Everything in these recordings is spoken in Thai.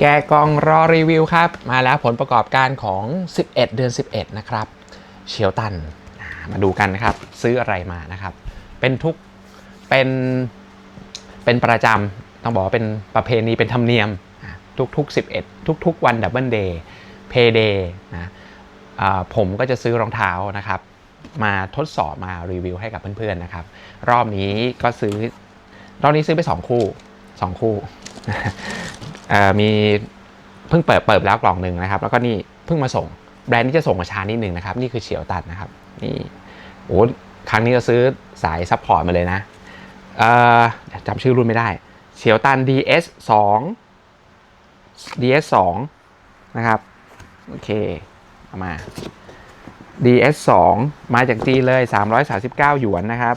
แกกองรอรีวิวครับ มาแล้วผลประกอบการของ 11 เดือน 11 นะครับเชียวตันมาดูกันนะครับ ซื้ออะไรมานะครับ เป็นทุกเป็นเป็นประจำต้องบอกว่าเป็นประเพณีเป็นธรรมเนียมอ่าทุกๆ 11 ทุกๆ วันดับเบิลเดย์เพย์เดย์นะผมก็จะซื้อรองเท้านะครับ มาทดสอบมารีวิวให้กับเพื่อนๆนะครับ รอบนี้ก็ซื้อ รอบนี้ซื้อไป 2 คู่ 2 คู่ มีเพิ่งเปิดเปิดแล้วกล่องหนึ่งนะครับ แล้วก็นี่เพิ่งมาส่งแบรนด์นี้จะส่งมาช้านิดหนึ่งนะครับ นี่คือเฉียวตัดนะครับนี่โอ้ครั้งนี้เราซื้อสายซัพพอร์ตมาเลยนะจำชื่อรุ่นไม่ได้ เฉียวตัน DS 2 DS 2นะครับ โอเคเอามา DS 2มาจากจีนเลย 339 หยวนนะครับ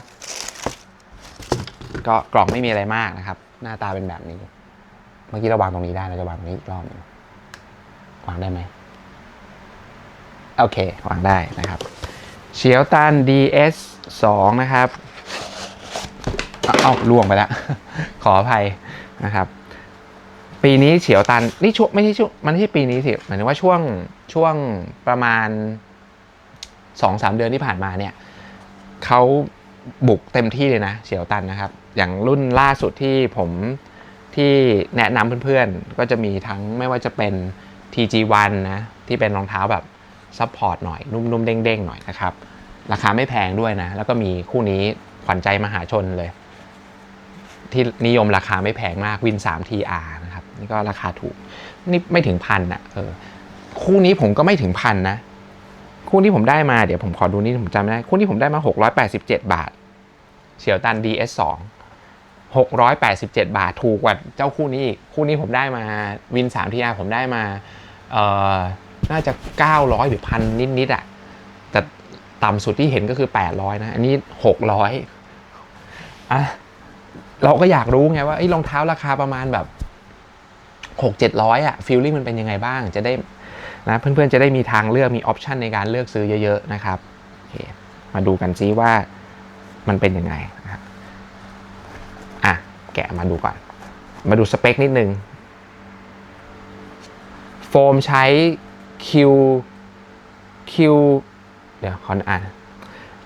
ก็กล่องไม่มีอะไรมากนะครับ หน้าตาเป็นแบบนี้ เมื่อกี้เราวางตรงนี้ได้เราจะวางตรงนี้อีกรอบหนึงวางได้ไหมโอเควางได้นะครับเฉียวตัน DS 2 นะครับเอาเอาล่วงไปแล้วขออภัยนะครับ ปีนี้เฉียวตันนี่ช่วงไม่ใช่ช่วงมันไม่ใช่ปีนี้สิหมายถึงว่าช่วงช่วงประมาณสองสามเดือนที่ผ่านมาเนี่ยเขาบุกเต็มที่เลยนะ เฉียวตันนะครับ อย่างรุ่นล่าสุดที่ผม ที่แนะนำเพื่อนๆ ก็จะมีทั้งไม่ว่าจะเป็น TG1 นะที่เป็นรองเท้าแบบซัพพอร์ตหน่อย นุ่มๆ เด้งๆ หน่อยนะครับ ราคาไม่แพงด้วยนะ แล้วก็มีคู่นี้ขวัญใจมหาชนเลย ที่นิยมราคาไม่แพงมากวิน 3 TR นะครับ นี่ก็ราคาถูก นี่ไม่ถึงพันอะเออคู่นี้ผมก็ไม่ถึงพันนะ คู่ที่ผมได้มาเดี๋ยวผมขอดูนี่ผมจำไม่ได้ คู่ที่ผมได้มา 687 บาทเฉียวตัน DS 2 687 บาทถูกกว่าเจ้าคู่นี้อีกคู่นี้ผมได้มาวิน3 TR ผมได้มาเอ่อน่าจะ 900 หรือพันนิดๆอะแต่ต่ำสุดที่เห็นก็คือ 800 นะ อันนี้ 600อะเราก็อยากรู้ไงว่าไอ้รองเท้าราคาประมาณแบบ 6 700อะฟีลลิ่งมันเป็นยังไงบ้างจะได้นะเพื่อนๆจะได้มีทางเลือกมีออปชันในการเลือกซื้อเยอะ ๆ นะครับโอเคมาดูกันซิว่ามันเป็นยังไง แกะมาดูก่อน มาดูสเปคนิดนึง โฟมใช้ Q Q เดี๋ยวขออ่าน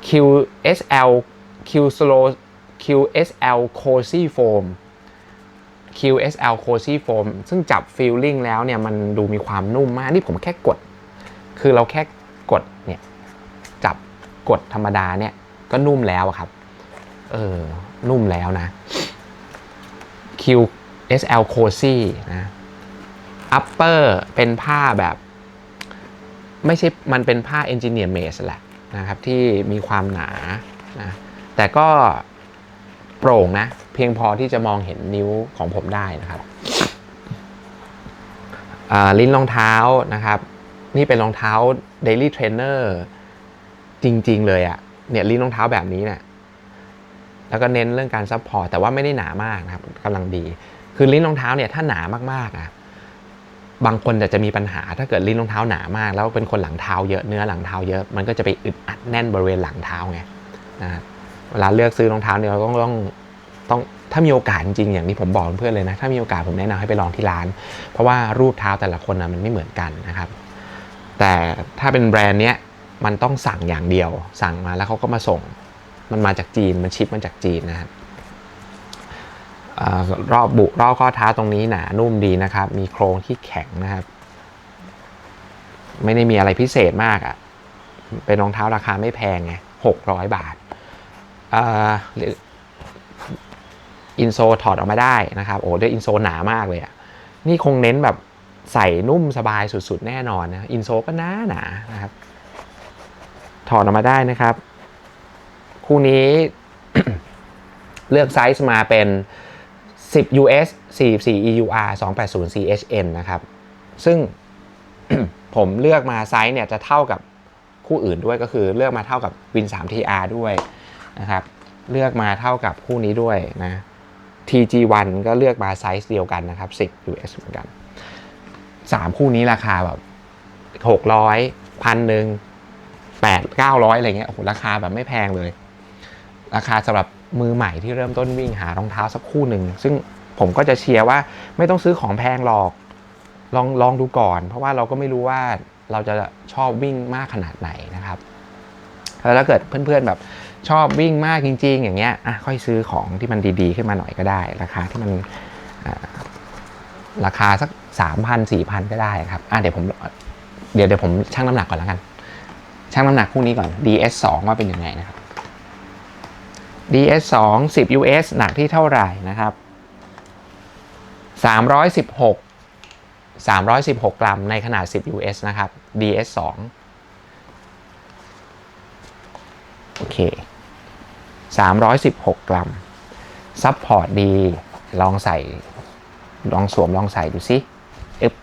QSL Q Slow QSL Cozy Foam QSL Cozy Foam ซึ่งจับ feeling แล้วเนี่ย มันดูมีความนุ่มมาก นี่ผมแค่กด คือเราแค่กดเนี่ย จับกดธรรมดาเนี่ย ก็นุ่มแล้วครับ เออ นุ่มแล้วนะ QSL Cozy นะ Upper เป็นผ้าแบบ ไม่ใช่ มันเป็นผ้า Engineer Made แหละนะครับ ที่มีความหนานะแต่ก็โปร่งนะ เพียงพอที่จะมองเห็นนิ้วของผมได้นะครับอ่าลิ้นรองเท้านะครับ นี่เป็นรองเท้า Daily Trainer จริง ๆ เลยอะ่ะเนี่ยลิ้นรองเท้าแบบนี้เนี่ย แล้วก็เน้นเรื่องการซัพพอร์ตแต่ว่าไม่ได้หนามากนะครับกำลังดี คือลิ้นรองเท้าเนี่ยถ้าหนามากๆอะบางคนจะจะมีปัญหาถ้าเกิดลิ้นรองเท้าหนามาก แล้วเป็นคนหลังเท้าเยอะเนื้อหลังเท้าเยอะมันก็จะไปอึดอัดแน่นบริเวณหลังเท้าไงนะเวลาเลือกซื้อรองเท้าเนี่ยเราต้องต้องต้องถ้ามีโอกาสจริงอย่างที่ผมบอกเพื่อนเลยนะถ้ามีโอกาสผมแนะนำให้ไปลองที่ร้าน เพราะว่ารูปเท้าแต่ละคนนะมันไม่เหมือนกันนะครับ แต่ถ้าเป็นแบรนด์เนี้ยมันต้องสั่งอย่างเดียว สั่งมาแล้วเขาก็มาส่ง มันมาจากจีนมันชิปมาจากจีนนะครับอรอบบุรอบข้อเท้าตรงนี้หนานุ่มดีนะครับ มีโครงที่แข็งนะครับ ไม่ได้มีอะไรพิเศษมากอะ่ะ เป็นรองเท้าราคาไม่แพงไงหกร้อยบาทอินโซถอดออกมาได้นะครับ โอ้ด้วยอินโซหนามากเลยอะ่ะ นี่คงเน้นแบบใส่นุ่มสบายสุดๆ แน่นอนนะ อินโซก็หนาหนานะครับ ถอดออกมาได้นะครับ คู่นี้เลือกไซส์มาเป็น 10 US 44 EUR 280 CHN นะครับ ซึ่งผมเลือกมาไซส์เนี่ยจะเท่ากับคู่อื่นด้วยก็คือเลือกมาเท่ากับ Win 3 TR ด้วยนะครับ เลือกมาเท่ากับคู่นี้ด้วยนะ TG1 ก็เลือกมาไซส์เดียวกันนะครับ 10 US เหมือนกัน 3 คู่นี้ราคาแบบ 600พันหนึ่ง8 900อะไรเงี้ยโอ้โหราคาแบบไม่แพงเลย ราคาสำหรับมือใหม่ที่เริ่มต้นวิ่งหารองเท้าสักคู่หนึ่ง ซึ่งผมก็จะเชียร์ว่าไม่ต้องซื้อของแพงหรอกลองลองดูก่อน เพราะว่าเราก็ไม่รู้ว่าเราจะชอบวิ่งมากขนาดไหนนะครับแล้วถ้าเกิดเพื่อนๆแบบชอบวิ่งมากจริง ๆ อย่างเงี้ยอะค่อยซื้อของที่มันดีๆ ขึ้นมาหน่อยก็ได้ ราคาที่มันราคาสักสามพันสี่พันก็ได้ครับอะเดี๋ยวผมเดี๋ยวเดี๋ยวผมชั่งน้ำหนักก่อนแล้วกัน ชั่งน้ำหนักคู่นี้ก่อน DS 2 ว่าเป็นยังไงนะครับ DS 2 10 US หนักที่เท่าไหร่นะครับ 316 316 กรัมในขนาด 10 US นะครับ DS 2โอเค 316 กรัมซัพพอร์ตดี ลองใส่ ลองสวมลองใส่ดูสิอึบ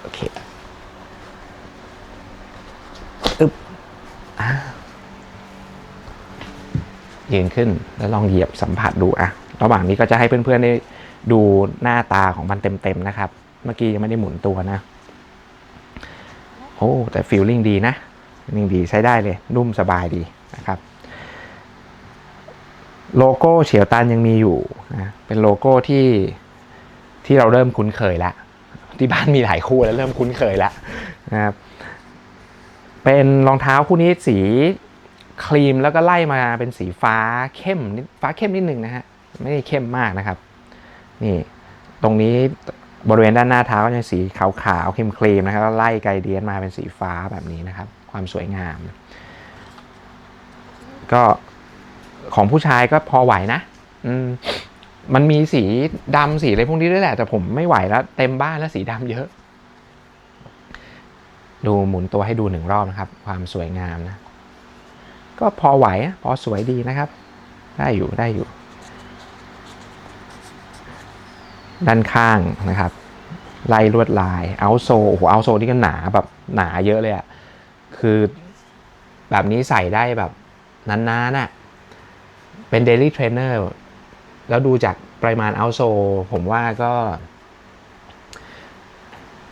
โอเค อึบอ่า ยืนขึ้น แล้วลองเหยียบสัมผัสดูอะระหว่างนี้ก็จะให้เพื่อนๆได้ดูหน้าตาของมันเต็มๆนะครับ เมื่อกี้ยังไม่ได้หมุนตัวนะ โอ้แต่ฟีลลิ่งดีนะฟีลลิ่งดีใช้ได้เลย นุ่มสบายดีนะครับ โลโก้เฉียวตันยังมีอยู่นะเป็นโลโก้ที่ที่เราเริ่มคุ้นเคยแล้วที่บ้านมีหลายคู่แล้วเริ่มคุ้นเคยแล้วนะครับเป็นรองเท้าคู่นี้สี ครีมแล้วก็ไล่มาเป็นสีฟ้าเข้มนิดฟ้าเข้มนิดนึงนะฮะไม่ได้เข้มมากนะครับ นี่ตรงนี้บริเวณด้านหน้าเท้าก็จะสีขาวๆเข้มครีมนะครับแล้วไล่ไกเดียนมาเป็นสีฟ้าแบบนี้นะครับ ความสวยงาม ก็ของผู้ชายก็พอไหวนะ อืมมันมีสีดำสีอะไรพวกนี้ด้วยแหละ แต่ผมไม่ไหวแล้ว เต็มบ้านแล้วสีดำเยอะ ดูหมุนตัวให้ดูหนึ่งรอบนะครับ ความสวยงามนะ ก็พอไหวพอสวยดีนะครับ ได้อยู่ได้อยู่ ด้านข้างนะครับไล่ลวดลายเอาโซโอ้โหเอาโซนี่ก็หนาแบบหนาเยอะเลยอะคือแบบนี้ใส่ได้แบบนานๆน่ะเป็นเดลี่เทรนเนอร์แล้วดูจากปริมาณเอาโซผมว่าก็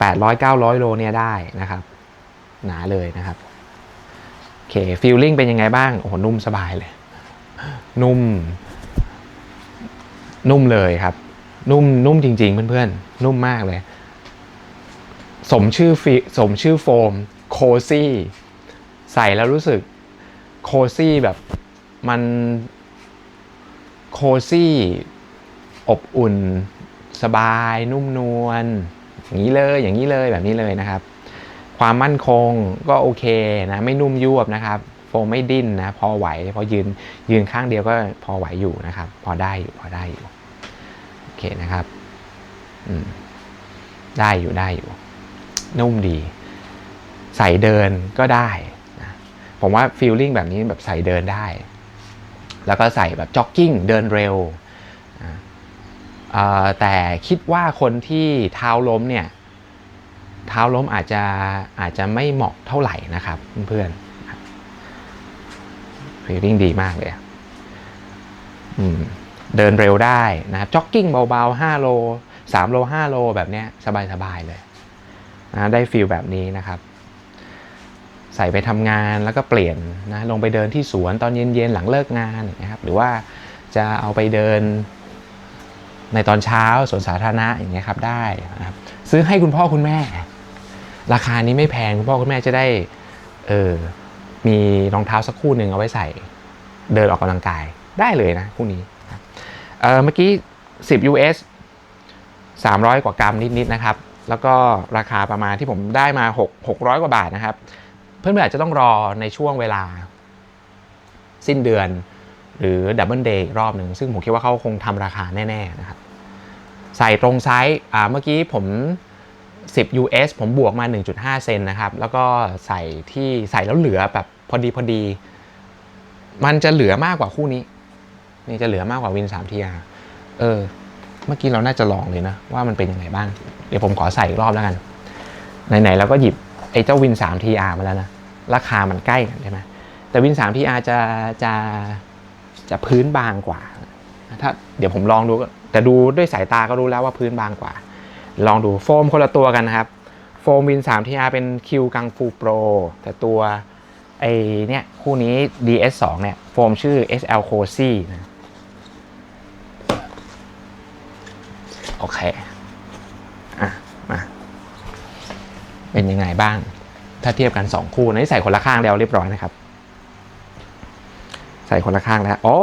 800-900 โลเนี่ยได้นะครับ หนาเลยนะครับ เคฟีลลิ่งเป็นยังไงบ้าง โอ้โหนุ่มสบายเลย นุ่ม นุ่มเลยครับ นุ่มนุ่มจริง ๆ เพื่อนๆ นุ่มมากเลย สมชื่อฟีสมชื่อโฟมโคซี่ใส่แล้วรู้สึกโคซี่แบบมันโคซี่อบอุ่น สบายนุ่มนวลอย่างนี้เลยอย่างนี้เลยแบบนี้เลยนะครับ ความมั่นคงก็โอเคนะไม่นุ่มยวบนะครับ โฟมไม่ดิ้นนะพอไหวพอยืนยืนข้างเดียวก็พอไหวอยู่นะครับ พอได้อยู่พอได้อยู่โอเคนะครับอืมได้อยู่ได้อยู่ นุ่มดี ใส่เดินก็ได้นะผมว่าฟีลลิ่งแบบนี้แบบใส่เดินได้ แล้วก็ใส่แบบจ็อกกิ้งเดินเร็วนะแต่คิดว่าคนที่เท้าล้มเนี่ย เท้าล้มอาจจะอาจจะไม่เหมาะเท่าไหร่นะครับเพื่อนๆฟีลลิ่งดีมากเลยเดินเร็วได้นะครับจ็อกกิ้งเบาๆ5โล3โล5โลแบบเนี้ยสบายๆเลยนะได้ฟีลแบบนี้นะครับ ใส่ไปทำงานแล้วก็เปลี่ยนนะลงไปเดินที่สวนตอนเย็นๆหลังเลิกงานอย่างเงี้ยครับ หรือว่าจะเอาไปเดินในตอนเช้าสวนสาธารณะอย่างเงี้ยครับได้นะครับซื้อให้คุณพ่อคุณแม่ ราคานี้ไม่แพงคุณพ่อคุณแม่จะได้เออมีรองเท้าสักคู่หนึ่งเอาไว้ใส่ เดินออกกำลังกายได้เลยนะคู่นี้เออเมื่อกี้ 10 US 300 กว่ากรัมนิดๆนะครับ แล้วก็ราคาประมาณที่ผมได้มา 6 600 กว่าบาทนะครับ เพื่อนๆอาจจะต้องรอในช่วงเวลา สิ้นเดือน หรือดับเบิลเดย์รอบหนึ่ง ซึ่งผมคิดว่าเขาคงทำราคาแน่ ๆ นะครับ ใส่ตรงไซส์อ่าเมื่อกี้ผม 10 US ผมบวกมา 1.5 เซนนะครับ แล้วก็ใส่ที่ใส่แล้วเหลือแบบพอดีพอดี มันจะเหลือมากกว่าคู่นี้ นี่จะเหลือมากกว่าวิน3 TR เออ เมื่อกี้เราน่าจะลองเลยนะ ว่ามันเป็นยังไงบ้าง เดี๋ยวผมขอใส่อีกรอบแล้วกัน ไหนๆเราก็หยิบไอ้เจ้าวิน3 TR มาแล้วนะ ราคามันใกล้กันใช่ไหมแต่วิน3 TR จะจะจะพื้นบางกว่า ถ้าเดี๋ยวผมลองดูแต่ดูด้วยสายตาก็รู้แล้วว่าพื้นบางกว่า ลองดูโฟมคนละตัวกันนะครับ โฟมวิน 3 TR เป็น Q กังฟูโปรแต่ตัวไอเนี่ยคู่นี้ DS2 เนี่ย โฟมชื่อ SL Cozy นะโอเค อะ มา เป็นยังไงบ้าง ถ้าเทียบกัน 2 คู่นี่ใส่คนละข้างแล้วเรียบร้อยนะครับ ใส่คนละข้างแล้ว โอ้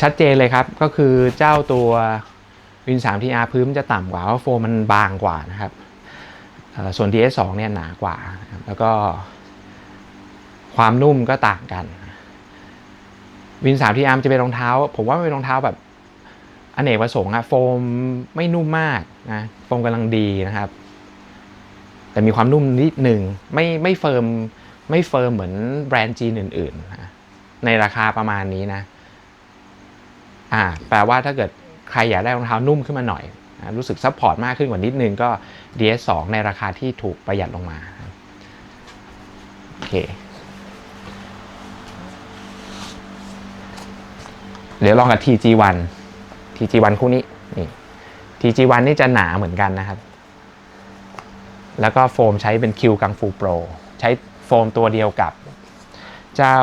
ชัดเจนเลยครับ ก็คือเจ้าตัว วิน 3 TR พื้นมันจะต่ำกว่าเพราะโฟมมันบางกว่านะครับส่วน DS2 เนี่ยหนากว่า แล้วก็ความนุ่มก็ต่างกัน วิน 3 TR จะเป็นรองเท้า ผมว่าเป็นรองเท้าแบบอเนกประสงค์อะโฟมไม่นุ่มมากนะโฟมกำลังดีนะครับ แต่มีความนุ่มนิดหนึ่งไม่ไม่เฟิร์มไม่เฟิร์มเหมือนแบรนด์จีนอื่นๆนะในราคาประมาณนี้นะ อ่า แปลว่าถ้าเกิด ใครอยากได้รองเท้านุ่มขึ้นมาหน่อย รู้สึกซัพพอร์ตมากขึ้นกว่านิดนึงก็ DS2 ในราคาที่ถูกประหยัดลงมาโอเคเดี๋ยวลองกับ TG1 TG1 คู่นี้นี่ TG1 นี่จะหนาเหมือนกันนะครับ แล้วก็โฟมใช้เป็น Q กังฟูโปรใช้โฟมตัวเดียวกับ เจ้า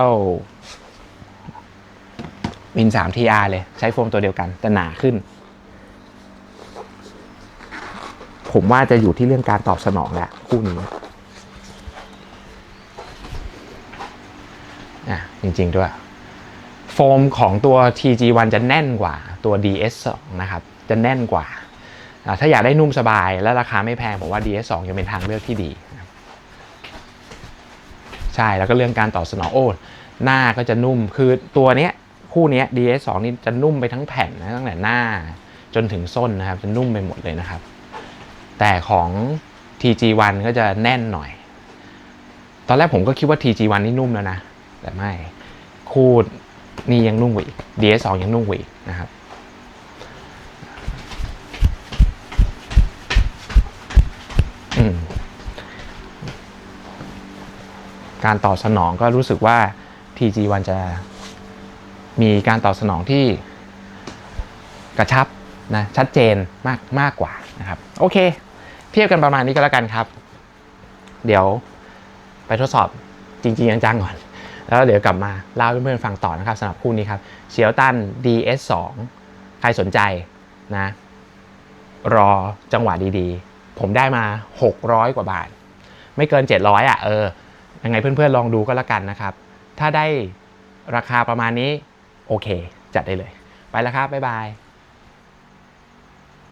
วิน 3 TR เลยใช้โฟมตัวเดียวกัน แต่หนาขึ้น ผมว่าจะอยู่ที่เรื่องการตอบสนองแหละคู่นี้อะจริง ๆ ด้วย โฟมของตัว TG1 จะแน่นกว่าตัว DS2 นะครับ จะแน่นกว่า ถ้าอยากได้นุ่มสบายและราคาไม่แพง ผมว่า DS2 ยังเป็นทางเลือกที่ดี ใช่ แล้วก็เรื่องการตอบสนองโอ้หน้าก็จะนุ่มคือตัวเนี้ย คู่นี้ DS2 นี่จะนุ่มไปทั้งแผ่นนะตั้งแต่หน้า จนถึงส้นนะครับ จะนุ่มไปหมดเลยนะครับ แต่ของ TG1 ก็จะแน่นหน่อย ตอนแรกผมก็คิดว่า TG1 นี่นุ่มแล้วนะ แต่ไม่ คู่นี่ยังนุ่มกว่าอีก DS2 ยังนุ่มกว่าอีกนะครับการตอบสนองก็รู้สึกว่า TG1 จะ มีการตอบสนองที่กระชับนะชัดเจนมากมากกว่านะครับโอเค เทียบกันประมาณนี้ก็แล้วกันครับ เดี๋ยวไปทดสอบจริง ๆ จังๆก่อน แล้วเดี๋ยวกลับมาเล่าให้เพื่อนๆฟังต่อนะครับสำหรับคู่นี้ครับเชียวตัน DS2 ใครสนใจนะรอจังหวะดีๆ ผมได้มา 600 กว่าบาท ไม่เกิน 700อะเออยังไงเพื่อนๆลองดูก็แล้วกันนะครับ ถ้าได้ราคาประมาณนี้ โอเค จัดได้เลย ไปแล้วครับ บ๊ายบาย